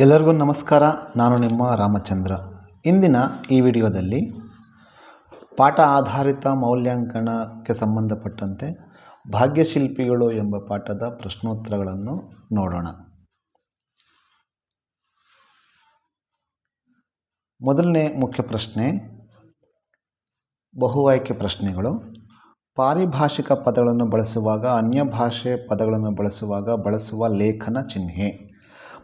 ಎಲ್ಲರಿಗೂ ನಮಸ್ಕಾರ. ನಾನು ನಿಮ್ಮ ರಾಮಚಂದ್ರ. ಇಂದಿನ ಈ ವಿಡಿಯೋದಲ್ಲಿ ಪಾಠ ಆಧಾರಿತ ಮೌಲ್ಯಾಂಕನಕ್ಕೆ ಸಂಬಂಧಪಟ್ಟಂತೆ ಭಾಗ್ಯಶಿಲ್ಪಿಗಳು ಎಂಬ ಪಾಠದ ಪ್ರಶ್ನೋತ್ತರಗಳನ್ನು ನೋಡೋಣ. ಮೊದಲನೇ ಮುಖ್ಯ ಪ್ರಶ್ನೆ ಬಹು ಆಯ್ಕೆ ಪ್ರಶ್ನೆಗಳು. ಪಾರಿಭಾಷಿಕ ಪದಗಳನ್ನು ಬಳಸುವಾಗ, ಅನ್ಯ ಭಾಷೆ ಪದಗಳನ್ನು ಬಳಸುವಾಗ ಬಳಸುವ ಲೇಖನ ಚಿಹ್ನೆ.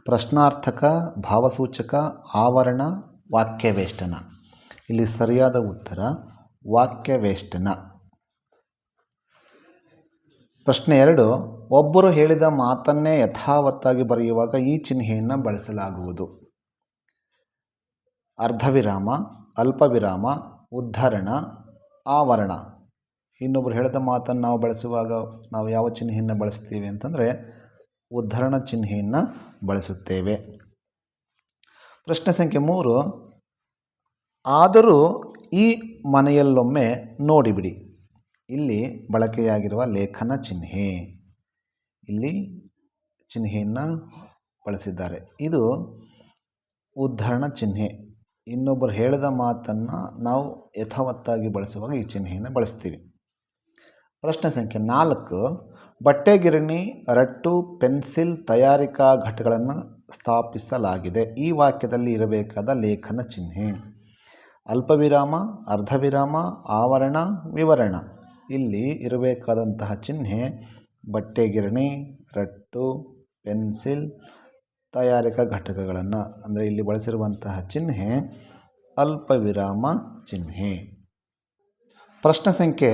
ಪ್ರಶ್ನಾರ್ಥಕ, ಭಾವಸೂಚಕ, ಆವರಣ, ವಾಕ್ಯವೇಷ್ಟನ. ಇಲ್ಲಿ ಸರಿಯಾದ ಉತ್ತರ, ವಾಕ್ಯವೇಷ್ಟನ. ಪ್ರಶ್ನೆ ಎರಡು, ಒಬ್ಬರು ಹೇಳಿದ ಮಾತನ್ನೇ ಯಥಾವತ್ತಾಗಿ ಬರೆಯುವಾಗ ಈ ಚಿಹ್ನೆಯನ್ನು ಬಳಸಲಾಗುವುದು. ಅರ್ಧವಿರಾಮ, ಅಲ್ಪವಿರಾಮ, ಉದ್ಧರಣ, ಆವರಣ. ಇನ್ನೊಬ್ಬರು ಹೇಳಿದ ಮಾತನ್ನು ನಾವು ಬಳಸುವಾಗ ನಾವು ಯಾವ ಚಿಹ್ನೆಯನ್ನು ಬಳಸ್ತೀವಿ ಅಂತಂದರೆ ಉದ್ಧರಣ ಚಿಹ್ನೆಯನ್ನು ಬಳಸುತ್ತೇವೆ. ಪ್ರಶ್ನೆ ಸಂಖ್ಯೆ ಮೂರು. ಆದರೂ ಈ ಮನೆಯಲ್ಲೊಮ್ಮೆ ನೋಡಿಬಿಡಿ. ಇಲ್ಲಿ ಬಳಕೆಯಾಗಿರುವ ಲೇಖನ ಚಿಹ್ನೆ. ಇಲ್ಲಿ ಚಿಹ್ನೆಯನ್ನು ಬಳಸಿದ್ದಾರೆ. ಇದು ಉದ್ಧರಣ ಚಿಹ್ನೆ. ಇನ್ನೊಬ್ಬರು ಹೇಳಿದ ಮಾತನ್ನು ನಾವು ಯಥಾವತ್ತಾಗಿ ಬಳಸುವಾಗ ಈ ಚಿಹ್ನೆಯನ್ನು ಬಳಸ್ತೀವಿ. ಪ್ರಶ್ನೆ ಸಂಖ್ಯೆ ನಾಲ್ಕು. ಬಟ್ಟೆ ಗಿರಣಿ ರಟ್ಟು, ಪೆನ್ಸಿಲ್ ತಯಾರಿಕಾ ಘಟಗಳನ್ನು ಸ್ಥಾಪಿಸಲಾಗಿದೆ. ಈ ವಾಕ್ಯದಲ್ಲಿ ಇರಬೇಕಾದ ಲೇಖನ ಚಿಹ್ನೆ. ಅಲ್ಪವಿರಾಮ, ಅರ್ಧವಿರಾಮ, ಆವರಣ, ವಿವರಣ. ಇಲ್ಲಿ ಇರಬೇಕಾದಂತಹ ಚಿಹ್ನೆ ಬಟ್ಟೆ ಗಿರಣಿ ರಟ್ಟು, ಪೆನ್ಸಿಲ್ ತಯಾರಿಕಾ ಘಟಕಗಳನ್ನು. ಅಂದರೆ ಇಲ್ಲಿ ಬಳಸಿರುವಂತಹ ಚಿಹ್ನೆ ಅಲ್ಪವಿರಾಮ ಚಿಹ್ನೆ. ಪ್ರಶ್ನೆ ಸಂಖ್ಯೆ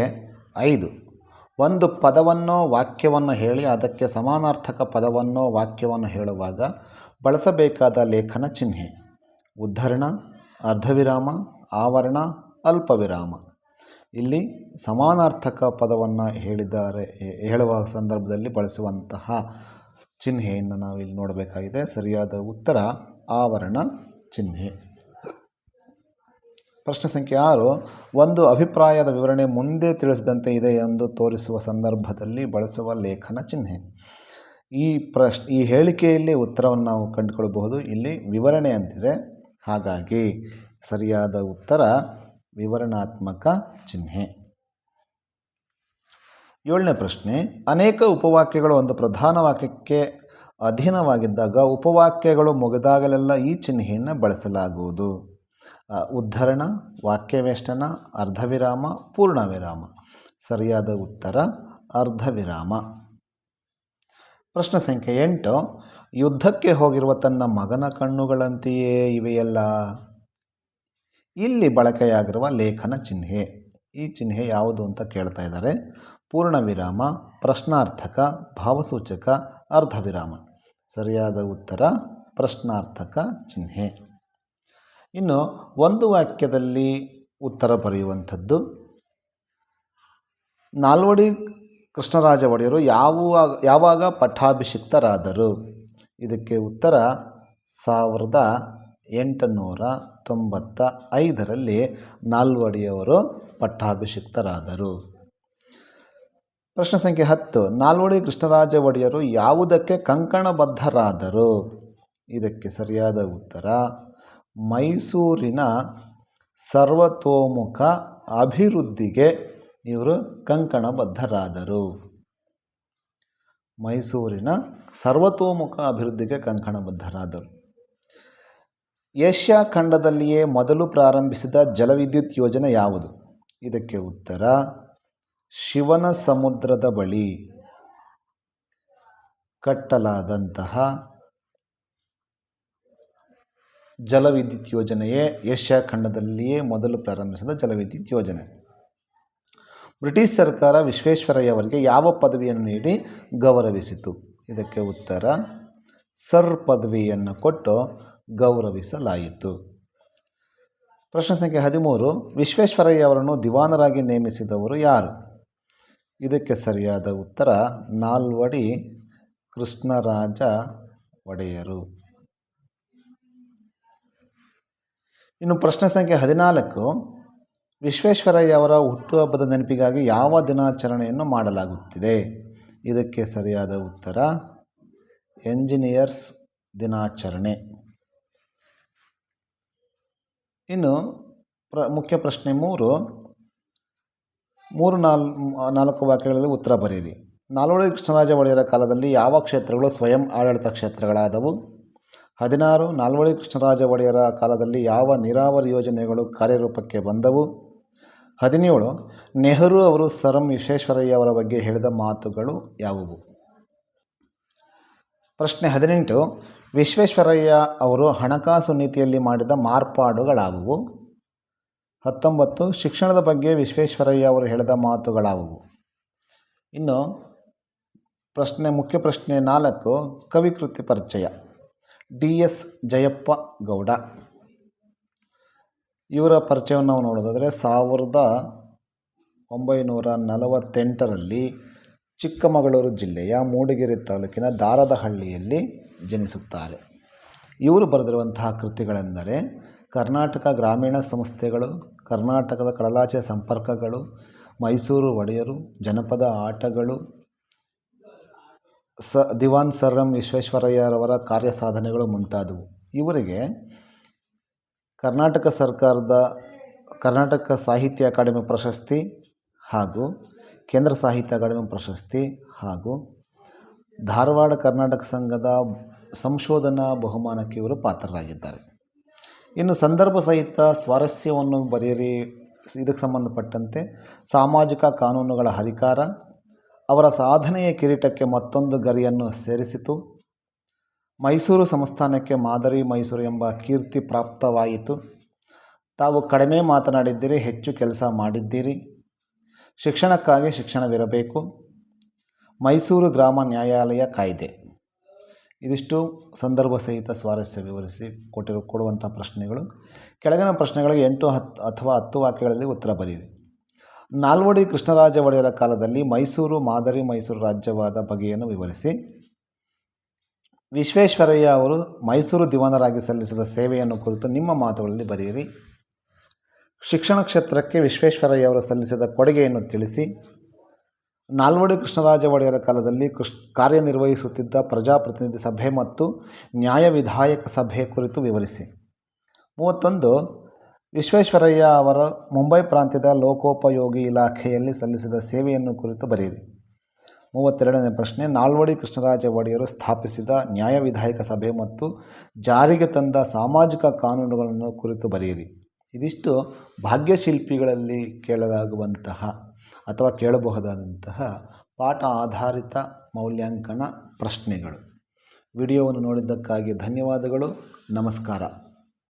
ಐದು. ಒಂದು ಪದವನ್ನೋ ವಾಕ್ಯವನ್ನು ಹೇಳಿ ಅದಕ್ಕೆ ಸಮಾನಾರ್ಥಕ ಪದವನ್ನೋ ವಾಕ್ಯವನ್ನು ಹೇಳುವಾಗ ಬಳಸಬೇಕಾದ ಲೇಖನ ಚಿಹ್ನೆ. ಉದ್ಧರಣ, ಅರ್ಧವಿರಾಮ, ಆವರಣ, ಅಲ್ಪವಿರಾಮ. ಇಲ್ಲಿ ಸಮಾನಾರ್ಥಕ ಪದವನ್ನು ಹೇಳಿದ್ದಾರೆ, ಹೇಳುವ ಸಂದರ್ಭದಲ್ಲಿ ಬಳಸುವಂತಹ ಚಿಹ್ನೆಯನ್ನು ನಾವು ಇಲ್ಲಿ ನೋಡಬೇಕಾಗಿದೆ. ಸರಿಯಾದ ಉತ್ತರ, ಆವರಣ ಚಿಹ್ನೆ. ಪ್ರಶ್ನೆ ಸಂಖ್ಯೆ ಆರು, ಒಂದು ಅಭಿಪ್ರಾಯದ ವಿವರಣೆ ಮುಂದೆ ತಿಳಿಸಿದಂತೆ ಇದೆ ಎಂದು ತೋರಿಸುವ ಸಂದರ್ಭದಲ್ಲಿ ಬಳಸುವ ಲೇಖನ ಚಿಹ್ನೆ. ಈ ಪ್ರಶ್, ಈ ಹೇಳಿಕೆಯಲ್ಲಿ ಉತ್ತರವನ್ನು ನಾವು ಕಂಡುಕೊಳ್ಳಬಹುದು. ಇಲ್ಲಿ ವಿವರಣೆ ಅಂತಿದೆ. ಹಾಗಾಗಿ ಸರಿಯಾದ ಉತ್ತರ ವಿವರಣಾತ್ಮಕ ಚಿಹ್ನೆ. ಏಳನೇ ಪ್ರಶ್ನೆ, ಅನೇಕ ಉಪವಾಕ್ಯಗಳು ಒಂದು ಪ್ರಧಾನ ವಾಕ್ಯಕ್ಕೆ ಅಧೀನವಾಗಿದ್ದಾಗ ಉಪವಾಕ್ಯಗಳು ಮುಗಿದಾಗಲೆಲ್ಲ ಈ ಚಿಹ್ನೆಯನ್ನು ಬಳಸಲಾಗುವುದು. ಉದ್ಧರಣ, ವಾಕ್ಯವೇಷ್ಟನ, ಅರ್ಧವಿರಾಮ, ಪೂರ್ಣವಿರಾಮ. ಸರಿಯಾದ ಉತ್ತರ, ಅರ್ಧವಿರಾಮ. ಪ್ರಶ್ನೆ ಸಂಖ್ಯೆ ಎಂಟು. ಯುದ್ಧಕ್ಕೆ ಹೋಗಿರುವ ತನ್ನ ಮಗನ ಕಣ್ಣುಗಳಂತೆಯೇ ಇವೆಯಲ್ಲ? ಇಲ್ಲಿ ಬಳಕೆಯಾಗಿರುವ ಲೇಖನ ಚಿಹ್ನೆ. ಈ ಚಿಹ್ನೆ ಯಾವುದು ಅಂತ ಕೇಳ್ತಾ ಇದ್ದಾರೆ. ಪೂರ್ಣವಿರಾಮ, ಪ್ರಶ್ನಾರ್ಥಕ, ಭಾವಸೂಚಕ, ಅರ್ಧವಿರಾಮ. ಸರಿಯಾದ ಉತ್ತರ, ಪ್ರಶ್ನಾರ್ಥಕ ಚಿಹ್ನೆ. ಇನ್ನು ಒಂದು ವಾಕ್ಯದಲ್ಲಿ ಉತ್ತರ ಬರೆಯುವಂಥದ್ದು, ನಾಲ್ವಡಿ ಕೃಷ್ಣರಾಜ ಒಡೆಯರು ಯಾವ ಯಾವಾಗ ಪಟ್ಟಾಭಿಷಿಕ್ತರಾದರು? ಇದಕ್ಕೆ ಉತ್ತರ ಸಾವಿರದ ಎಂಟುನೂರ ತೊಂಬತ್ತ ಐದರಲ್ಲಿ ನಾಲ್ವಡಿಯವರು ಪಟ್ಟಾಭಿಷಿಕ್ತರಾದರು. ಪ್ರಶ್ನೆ ಸಂಖ್ಯೆ ಹತ್ತು, ನಾಲ್ವಡಿ ಕೃಷ್ಣರಾಜ ಒಡೆಯರು ಯಾವುದಕ್ಕೆ ಕಂಕಣಬದ್ಧರಾದರು? ಇದಕ್ಕೆ ಸರಿಯಾದ ಉತ್ತರ ಮೈಸೂರಿನ ಸರ್ವತೋಮುಖ ಅಭಿವೃದ್ಧಿಗೆ ಇವರು ಕಂಕಣಬದ್ಧರಾದರು. ಮೈಸೂರಿನ ಸರ್ವತೋಮುಖ ಅಭಿವೃದ್ಧಿಗೆ ಕಂಕಣಬದ್ಧರಾದರು. ಏಷ್ಯಾ ಖಂಡದಲ್ಲಿಯೇ ಮೊದಲು ಪ್ರಾರಂಭಿಸಿದ ಜಲವಿದ್ಯುತ್ ಯೋಜನೆ ಯಾವುದು? ಇದಕ್ಕೆ ಉತ್ತರ, ಶಿವನ ಸಮುದ್ರದ ಬಳಿ ಕಟ್ಟಲಾದಂತಹ ಜಲವಿದ್ಯುತ್ ಯೋಜನೆಯೇ ಏಷ್ಯಾ ಖಂಡದಲ್ಲಿಯೇ ಮೊದಲು ಪ್ರಾರಂಭಿಸಿದ ಜಲವಿದ್ಯುತ್ ಯೋಜನೆ. ಬ್ರಿಟಿಷ್ ಸರ್ಕಾರ ವಿಶ್ವೇಶ್ವರಯ್ಯ ಅವರಿಗೆ ಯಾವ ಪದವಿಯನ್ನು ನೀಡಿ ಗೌರವಿಸಿತು? ಇದಕ್ಕೆ ಉತ್ತರ, ಸರ್ ಪದವಿಯನ್ನು ಕೊಟ್ಟು ಗೌರವಿಸಲಾಯಿತು. ಪ್ರಶ್ನೆ ಸಂಖ್ಯೆ ಹದಿಮೂರು, ವಿಶ್ವೇಶ್ವರಯ್ಯ ಅವರನ್ನು ದಿವಾನರಾಗಿ ನೇಮಿಸಿದವರು ಯಾರು? ಇದಕ್ಕೆ ಸರಿಯಾದ ಉತ್ತರ, ನಾಲ್ವಡಿ ಕೃಷ್ಣರಾಜ ಒಡೆಯರು. ಇನ್ನು ಪ್ರಶ್ನೆ ಸಂಖ್ಯೆ ಹದಿನಾಲ್ಕು. ವಿಶ್ವೇಶ್ವರಯ್ಯವರ ಹುಟ್ಟುಹಬ್ಬದ ನೆನಪಿಗಾಗಿ ಯಾವ ದಿನಾಚರಣೆಯನ್ನು ಮಾಡಲಾಗುತ್ತಿದೆ? ಇದಕ್ಕೆ ಸರಿಯಾದ ಉತ್ತರ, ಎಂಜಿನಿಯರ್ಸ್ ದಿನಾಚರಣೆ. ಇನ್ನು ಪ್ರ, ಮುಖ್ಯ ಪ್ರಶ್ನೆ ಮೂರು. ಮೂರು ನಾಲ್, ನಾಲ್ಕು ವಾಕ್ಯಗಳಲ್ಲಿ ಉತ್ತರ ಬರೀರಿ ನಾಲ್ವಡಿ ಕೃಷ್ಣರಾಜ ಒಡೆಯರ ಕಾಲದಲ್ಲಿ ಯಾವ ಕ್ಷೇತ್ರಗಳು ಸ್ವಯಂ ಆಡಳಿತ ಕ್ಷೇತ್ರಗಳಾದವು? ಹದಿನಾರು ನಾಲ್ವಡಿ ಕೃಷ್ಣರಾಜ ಒಡೆಯರ ಕಾಲದಲ್ಲಿ ಯಾವ ನೀರಾವರಿ ಯೋಜನೆಗಳು ಕಾರ್ಯರೂಪಕ್ಕೆ ಬಂದವು? ಹದಿನೇಳು, ನೆಹರು ಅವರು ಸರ್ ವಿಶ್ವೇಶ್ವರಯ್ಯ ಅವರ ಬಗ್ಗೆ ಹೇಳಿದ ಮಾತುಗಳು ಯಾವುವು? ಪ್ರಶ್ನೆ ಹದಿನೆಂಟು, ವಿಶ್ವೇಶ್ವರಯ್ಯ ಅವರು ಹಣಕಾಸು ನೀತಿಯಲ್ಲಿ ಮಾಡಿದ ಮಾರ್ಪಾಡುಗಳಾವುವು? ಹತ್ತೊಂಬತ್ತು, ಶಿಕ್ಷಣದ ಬಗ್ಗೆ ವಿಶ್ವೇಶ್ವರಯ್ಯ ಅವರು ಹೇಳಿದ ಮಾತುಗಳಾವುವು? ಇನ್ನು ಪ್ರಶ್ನೆ, ಮುಖ್ಯ ಪ್ರಶ್ನೆ ನಾಲ್ಕು, ಕವಿಕೃತಿ ಪರಿಚಯ. ಡಿ ಎಸ್ ಜಯಪ್ಪ ಗೌಡ ಇವರ ಪರಿಚಯವನ್ನು ನಾವು ನೋಡೋದಾದರೆ ಸಾವಿರದ ಒಂಬೈನೂರ ನಲವತ್ತೆಂಟರಲ್ಲಿ ಚಿಕ್ಕಮಗಳೂರು ಜಿಲ್ಲೆಯ ಮೂಡಿಗೆರೆ ತಾಲೂಕಿನ ದಾರದಹಳ್ಳಿಯಲ್ಲಿ ಜನಿಸುತ್ತಾರೆ. ಇವರು ಬರೆದಿರುವಂತಹ ಕೃತಿಗಳೆಂದರೆ ಕರ್ನಾಟಕ ಗ್ರಾಮೀಣ ಸಂಸ್ಥೆಗಳು, ಕರ್ನಾಟಕದ ಕಡಲಾಚೆ ಸಂಪರ್ಕಗಳು, ಮೈಸೂರು ಒಡೆಯರು, ಜನಪದ ಆಟಗಳು ಸ, ದಿವಾನ್ ಸರ್ ಎಂ ವಿಶ್ವೇಶ್ವರಯ್ಯರವರ ಕಾರ್ಯ ಸಾಧನೆಗಳು ಮುಂತಾದವು. ಇವರಿಗೆ ಕರ್ನಾಟಕ ಸರ್ಕಾರದ, ಕರ್ನಾಟಕ ಸಾಹಿತ್ಯ ಅಕಾಡೆಮಿ ಪ್ರಶಸ್ತಿ ಹಾಗೂ ಕೇಂದ್ರ ಸಾಹಿತ್ಯ ಅಕಾಡೆಮಿ ಪ್ರಶಸ್ತಿ ಹಾಗೂ ಧಾರವಾಡ ಕರ್ನಾಟಕ ಸಂಘದ ಸಂಶೋಧನಾ ಬಹುಮಾನಕ್ಕೆ ಇವರು ಪಾತ್ರರಾಗಿದ್ದಾರೆ. ಇನ್ನು ಸಂದರ್ಭ ಸಹಿತ ಸ್ವಾರಸ್ಯವನ್ನು ಬರೆಯಿರಿ. ಇದಕ್ಕೆ ಸಂಬಂಧಪಟ್ಟಂತೆ ಸಾಮಾಜಿಕ ಕಾನೂನುಗಳ ಹರಿಕಾರ ಅವರ ಸಾಧನೆಯ ಕಿರೀಟಕ್ಕೆ ಮತ್ತೊಂದು ಗರಿಯನ್ನು ಸೇರಿಸಿತು. ಮೈಸೂರು ಸಂಸ್ಥಾನಕ್ಕೆ ಮಾದರಿ ಮೈಸೂರು ಎಂಬ ಕೀರ್ತಿ ಪ್ರಾಪ್ತವಾಯಿತು. ತಾವು ಕಡಿಮೆ ಮಾತನಾಡಿದ್ದೀರಿ, ಹೆಚ್ಚು ಕೆಲಸ ಮಾಡಿದ್ದೀರಿ. ಶಿಕ್ಷಣಕ್ಕಾಗಿ ಶಿಕ್ಷಣವಿರಬೇಕು. ಮೈಸೂರು ಗ್ರಾಮ ನ್ಯಾಯಾಲಯ ಕಾಯ್ದೆ. ಇದಿಷ್ಟು ಸಂದರ್ಭ ಸಹಿತ ಸ್ವಾರಸ್ಯ ವಿವರಿಸಿ ಕೊಟ್ಟಿರು ಕೊಡುವಂಥ ಪ್ರಶ್ನೆಗಳು. ಕೆಳಗಿನ ಪ್ರಶ್ನೆಗಳಿಗೆ ಎಂಟು ಹತ್ತು ಅಥವಾ ಹತ್ತು ವಾಕ್ಯಗಳಲ್ಲಿ ಉತ್ತರ ಬರೆಯಿರಿ. ನಾಲ್ವಡಿ ಕೃಷ್ಣರಾಜ ಒಡೆಯರ ಕಾಲದಲ್ಲಿ ಮೈಸೂರು, ಮಾದರಿ ಮೈಸೂರು ರಾಜ್ಯವಾದ ಬಗೆಯನ್ನು ವಿವರಿಸಿ. ವಿಶ್ವೇಶ್ವರಯ್ಯ ಅವರು ಮೈಸೂರು ದಿವಾನರಾಗಿ ಸಲ್ಲಿಸಿದ ಸೇವೆಯನ್ನು ಕುರಿತು ನಿಮ್ಮ ಮಾತುಗಳಲ್ಲಿ ಬರೆಯಿರಿ. ಶಿಕ್ಷಣ ಕ್ಷೇತ್ರಕ್ಕೆ ವಿಶ್ವೇಶ್ವರಯ್ಯ ಅವರು ಸಲ್ಲಿಸಿದ ಕೊಡುಗೆಯನ್ನು ತಿಳಿಸಿ. ನಾಲ್ವಡಿ ಕೃಷ್ಣರಾಜ ಒಡೆಯರ ಕಾಲದಲ್ಲಿ ಕೃಷ್ ಕಾರ್ಯನಿರ್ವಹಿಸುತ್ತಿದ್ದ ಪ್ರಜಾಪ್ರತಿನಿಧಿ ಸಭೆ ಮತ್ತು ನ್ಯಾಯ ವಿಧಾಯಕ ಸಭೆ ಕುರಿತು ವಿವರಿಸಿ. ಮೂವತ್ತೊಂದು ವಿಶ್ವೇಶ್ವರಯ್ಯ ಅವರ ಮುಂಬೈ ಪ್ರಾಂತ್ಯದ ಲೋಕೋಪಯೋಗಿ ಇಲಾಖೆಯಲ್ಲಿ ಸಲ್ಲಿಸಿದ ಸೇವೆಯನ್ನು ಕುರಿತು ಬರೆಯಿರಿ. ಮೂವತ್ತೆರಡನೇ ಪ್ರಶ್ನೆ, ನಾಲ್ವಡಿ ಕೃಷ್ಣರಾಜ ಒಡೆಯರು ಸ್ಥಾಪಿಸಿದ ನ್ಯಾಯ ವಿಧಾಯಕ ಸಭೆ ಮತ್ತು ಜಾರಿಗೆ ತಂದ ಸಾಮಾಜಿಕ ಕಾನೂನುಗಳನ್ನು ಕುರಿತು ಬರೆಯಿರಿ. ಇದಿಷ್ಟು ಭಾಗ್ಯಶಿಲ್ಪಿಗಳಲ್ಲಿ ಕೇಳಲಾಗುವಂತಹ ಅಥವಾ ಕೇಳಬಹುದಾದಂತಹ ಪಾಠ ಆಧಾರಿತ ಮೌಲ್ಯಾಂಕನ ಪ್ರಶ್ನೆಗಳು. ವಿಡಿಯೋವನ್ನು ನೋಡಿದ್ದಕ್ಕಾಗಿ ಧನ್ಯವಾದಗಳು. ನಮಸ್ಕಾರ.